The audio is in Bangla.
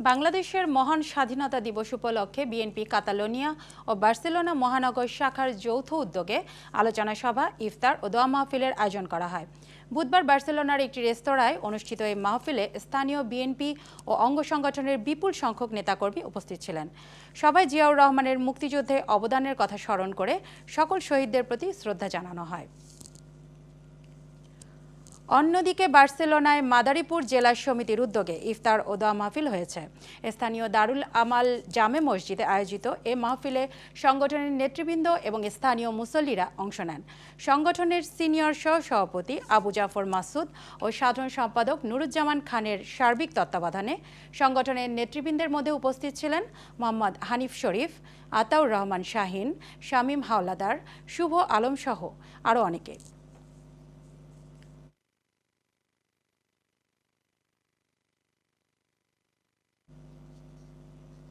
বাংলাদেশের মহান স্বাধীনতা দিবস উপলক্ষে বিএনপি কাতালোনিয়া ও বার্সেলোনা মহানগর শাখার যৌথ উদ্যোগে আলোচনা সভা, ইফতার ও দোয়া মাহফিলের আয়োজন করা হয়। বুধবার বার্সেলোনার একটি রেস্তোরাঁয় অনুষ্ঠিত এই মাহফিলে স্থানীয় বিএনপি ও অঙ্গ সংগঠনের বিপুল সংখ্যক নেতাকর্মী উপস্থিত ছিলেন। সবাই জিয়াউর রহমানের মুক্তিযুদ্ধে অবদানের কথা স্মরণ করে সকল শহীদদের প্রতি শ্রদ্ধা জানানো হয়। অন্যদিকে বার্সেলোনায় মাদারীপুর জেলা সমিতির উদ্যোগে ইফতার ও দোয়া মাহফিল হয়েছে। স্থানীয় দারুল আমাল জামে মসজিদে আয়োজিত এ মাহফিলে সংগঠনের নেতৃবৃন্দ এবং স্থানীয় মুসল্লিরা অংশ নেন। সংগঠনের সিনিয়র সহ সভাপতি আবু জাফর মাসুদ ও সাধারণ সম্পাদক নুরুজ্জামান খানের সার্বিক তত্ত্বাবধানে সংগঠনের নেতৃবৃন্দের মধ্যে উপস্থিত ছিলেন মোহাম্মদ হানিফ শরীফ, আতাউর রহমান শাহিন, শামীম হাওলাদার, শুভ আলম সহ আরও অনেকে।